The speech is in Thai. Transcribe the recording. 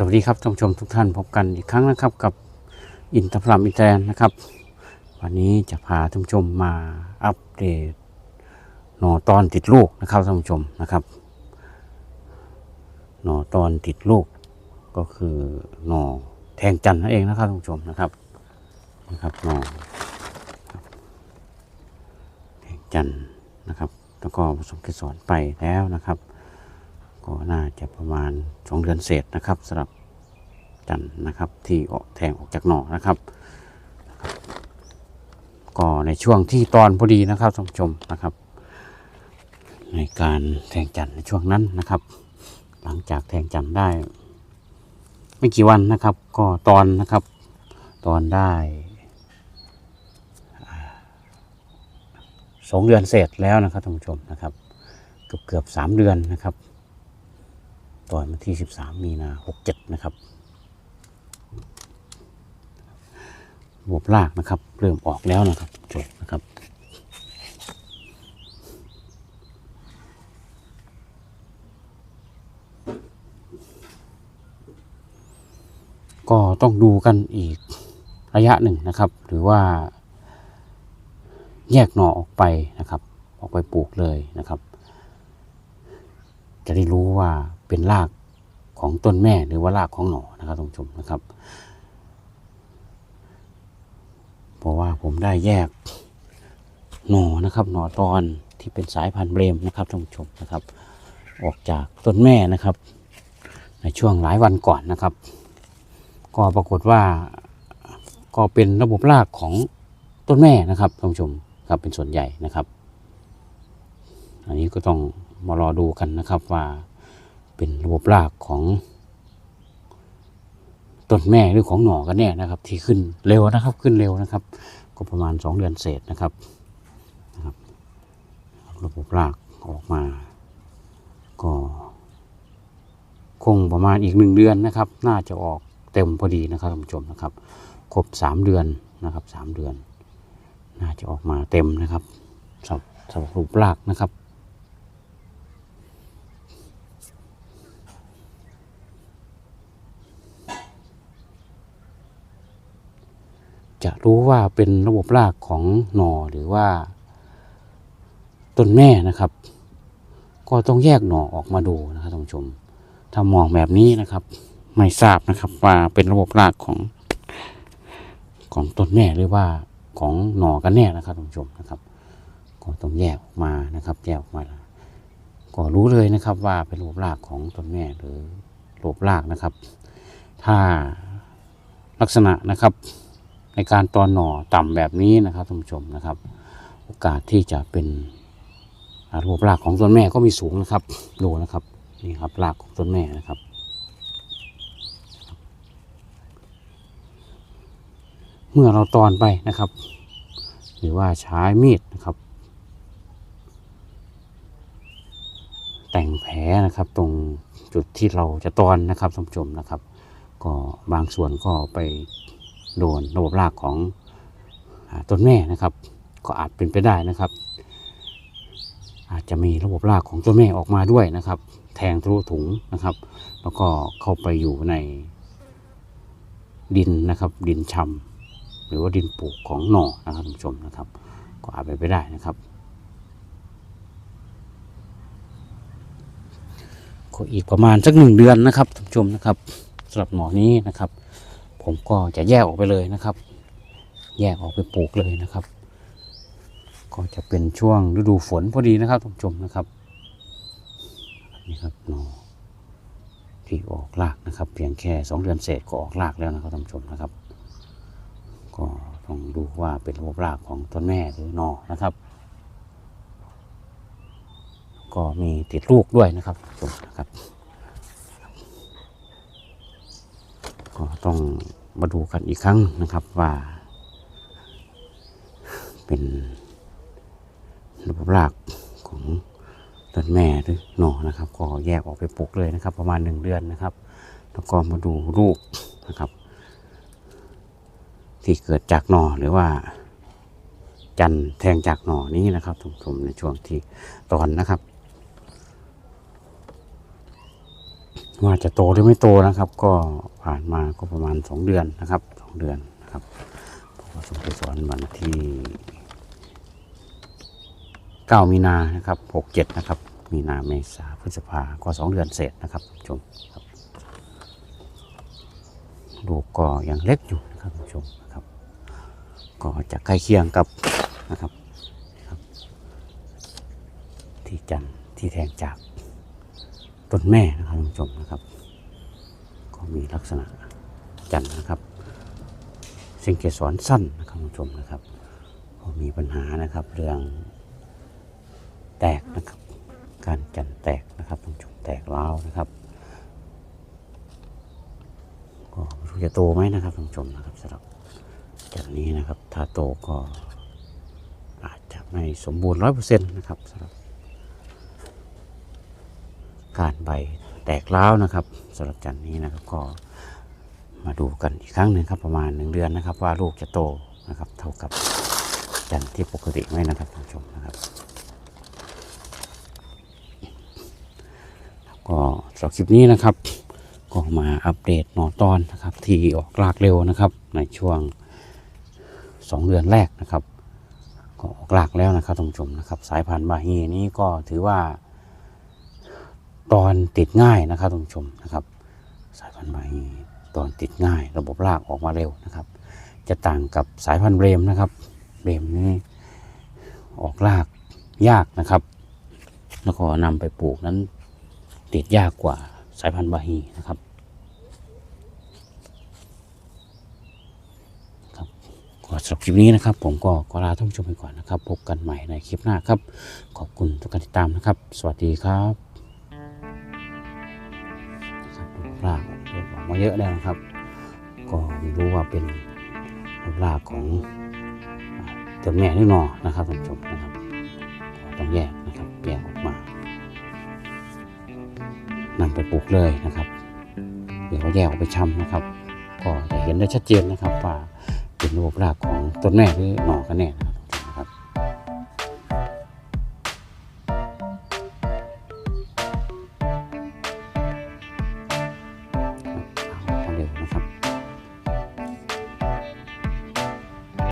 สวัสดีครับท่านผู้ชมทุกท่านพบกันอีกครั้งนะครับกับอินทพลัมอินแตนนะครับ วันนี้จะพาท่านผู้ชมมาอัปเดตหนอตอนติดลูกนะครับท่านผู้ชมนะครับ หนอตอนติดลูกก็คือหนอแทงจันทร์นั่นเองนะครับท่านผู้ชมนะครับนะครับหนอแทงจันทร์นะครับ แล้วก็ผสมเกสรไปแล้วนะครับ ประมาณสองเดือนเศษนะครับสำหรับจันนะครับที่ออกแทงออกจากหน่อนะครับ ก็ในช่วงที่ตอนพอดีนะครับท่านผู้ชมนะครับ ในการแทงจันในช่วงนั้นนะครับ หลังจากแทงจันได้ ไม่กี่วันนะครับ ก็ตอนนะครับ ตอนได้สองเดือนเศษแล้วนะครับท่านผู้ชมนะครับ เกือบเกือบสามเดือนนะครับ ตอนวันที่ 13 มีนา67 นะครับระบบลากนะครับ เริ่มออกแล้วนะครับจบนะครับ ก็ต้องดูกันอีกระยะหนึ่งนะครับ หรือว่า แยกหน่อออกไปนะครับ ออกไปปลูกเลยนะครับ จะได้รู้ว่า เป็นรากของต้นแม่หรือว่ารากของหน่อนะครับท่านผู้ชมนะครับ เพราะว่าผมได้แยกหน่อนะครับ หน่อตอนที่เป็นสายพันธุ์เบรมนะครับท่านผู้ชมนะครับ ออกจากต้นแม่นะครับ ในช่วงหลายวันก่อนนะครับ ก็ปรากฏว่าก็เป็นระบบรากของต้นแม่นะครับท่านผู้ชมครับเป็นส่วนใหญ่นะครับ อันนี้ก็ต้องมารอดูกันนะครับว่า เป็นระบบรากของต้นแม่หรือของหน่อกันแน่นะครับ ที่ขึ้นเร็วนะครับขึ้นเร็วนะครับ ก็ประมาณสองเดือนเศษนะครับนะครับ ระบบรากออกมา ก็คงประมาณอีกหนึ่งเดือนนะครับ น่าจะออกเต็มพอดีนะครับท่านผู้ชมนะครับ ครบสามเดือนนะครับสามเดือน น่าจะออกมาเต็มนะครับสำหรับสำหรับรูปรากนะครับ รู้ว่าเป็นระบบรากของหน่อหรือว่าต้นแม่นะครับ ก็ต้องแยกหน่อออกมาดูนะครับท่านผู้ชม ถ้ามองแบบนี้นะครับ ไม่ทราบนะครับว่าเป็นระบบรากของของต้นแม่หรือว่าของหน่อกันแน่นะครับท่านผู้ชมนะครับ ก็ต้องแยกออกมานะครับ แยกออกมา ก็รู้เลยนะครับว่าเป็นระบบรากของต้นแม่หรือระบบรากนะครับ ถ้าลักษณะนะครับ ในการตอนหน่อต่ำแบบนี้นะครับท่านผู้ชมนะครับ โอกาสที่จะเป็นระบบรากของต้นแม่ก็มีสูงนะครับดูนะครับนี่ครับรากของต้นแม่นะครับเมื่อเราตอนไปนะครับ หรือว่าใช้มีดนะครับ แต่งแผลนะครับตรงจุดที่เราจะตอนนะครับท่านผู้ชมนะครับ ก็บางส่วนก็ไป โดนระบบรากของอต้นแม่นะครับ ก็อาจเป็นไปได้นะครับ อาจจะมีระบบรากของต้นแม่ออกมาด้วยนะครับ แทงทะลุถุงนะครับ แล้วก็เข้าไปอยู่ในดินนะครับ ดินชำหรือว่าดินปลูกของหน่อนะครับท่านผู้ชมนะครับ ก็อาจเป็นไปได้นะครับก็อีกประมาณสักหนึ่งเดือนนะครับท่านผู้ชมนะครับสำหรับหน่อนี้นะครับ ผมก็จะแยกออกไปเลยนะครับ แยกออกไปปลูกเลยนะครับ ก็จะเป็นช่วงฤดูฝนพอดีนะครับท่านผู้ชมนะครับนี่ครับหนอที่ออกรากนะครับ เพียงแค่สองเดือนเศษก็ออกรากแล้วนะครับท่านผู้ชมนะครับ ก็ต้องดูว่าเป็นระบบรากของต้นแม่หรือหนอนะครับ ก็มีติดลูกด้วยนะครับท่านผู้ชมนะครับ ก็ต้องมาดูกันอีกครั้งนะครับว่า เป็นระบบรากของต้นแม่หรือหน่อนะครับ ก็แยกออกไปปลูกเลยนะครับ ประมาณหนึ่งเดือนนะครับ แล้วก็มาดูลูกนะครับ ที่เกิดจากหน่อหรือว่า จันแทงจากหน่อนี้นะครับทุกๆในช่วงที่ตอนนะครับ ว่าจะโตหรือไม่โตนะครับ ก็ผ่านมาก็ประมาณสองเดือนนะครับสองเดือนนะครับเพราะว่าสมเด็จสอนวันที่เก้ามีนานะครับหกเจ็ดนะครับ มีนาเมษาพฤษภาก็สองเดือนเศษนะครับท่านผู้ชมครับลูกก็ยังเล็กอยู่นะครับท่านผู้ชมนะครับ ก็จะใกล้เคียงกับนะครับ ที่จันที่แทงจาก ต้นแม่นะครับท่านผู้ชมนะครับ ก็มีลักษณะจันนะครับเส้นเกสรสั้นนะครับท่านผู้ชมนะครับ ก็มีปัญหานะครับเรื่องแตกนะครับ การจันแตกนะครับท่านผู้ชมแตกร้าวนะครับก็ไม่รู้จะโตไหมนะครับท่านผู้ชมนะครับสำหรับจันนี้นะครับถ้าโตก็อาจจะไม่สมบูรณ์ร้อยเปอร์เซ็นต์นะครับสำหรับ การใบแตกร้าวนะครับสำหรับจันนี้นะครับก็มาดูกันอีกครั้งหนึ่งครับประมาณหนึ่งเดือนนะครับ ว่าลูกจะโตนะครับ เท่ากับจันที่ปกติไหมนะครับท่านผู้ชมนะครับแล้วก็สำหรับคลิปนี้นะครับ ก็มาอัปเดตหนอตอนนะครับ ที่ออกรากเร็วนะครับ ในช่วงสองเดือนแรกนะครับ ก็ออกรากแล้วนะครับท่านผู้ชมนะครับ สายพันธุ์บาฮีนี้ก็ถือว่า ตอนติดง่ายนะครับท่านผู้ชมนะครับ สายพันธุ์ใหม่ตอนติดง่าย ระบบรากออกมาเร็วนะครับ จะต่างกับสายพันธุ์เบรมนะครับเบรมนี่ออกรากยากนะครับ แล้วก็นำไปปลูกนั้นติดยากกว่าสายพันธุ์บาฮีนะครับครับก็สำหรับคลิปนี้นะครับ ผมก็ขอลาท่านผู้ชมไปก่อนนะครับ พบกันใหม่ในคลิปหน้าครับ ขอบคุณทุกการติดตามนะครับ สวัสดีครับ ครับรูปร่างเริ่มออกมาเยอะแล้วนะครับ ก็ไม่รู้ว่าเป็นรูปร่างของอ่าตัวแม่หรือหนอนะครับท่านผู้ชมนะครับต้องแยกนะครับแยกออกมานำไปปลูกเลยนะครับ เดี๋ยวก็แยกออกไปชำนะครับ ก็จะเห็นได้ชัดเจนนะครับว่าเป็นรูปร่างของต้นแม่หรือหนอกันแน่นะครับ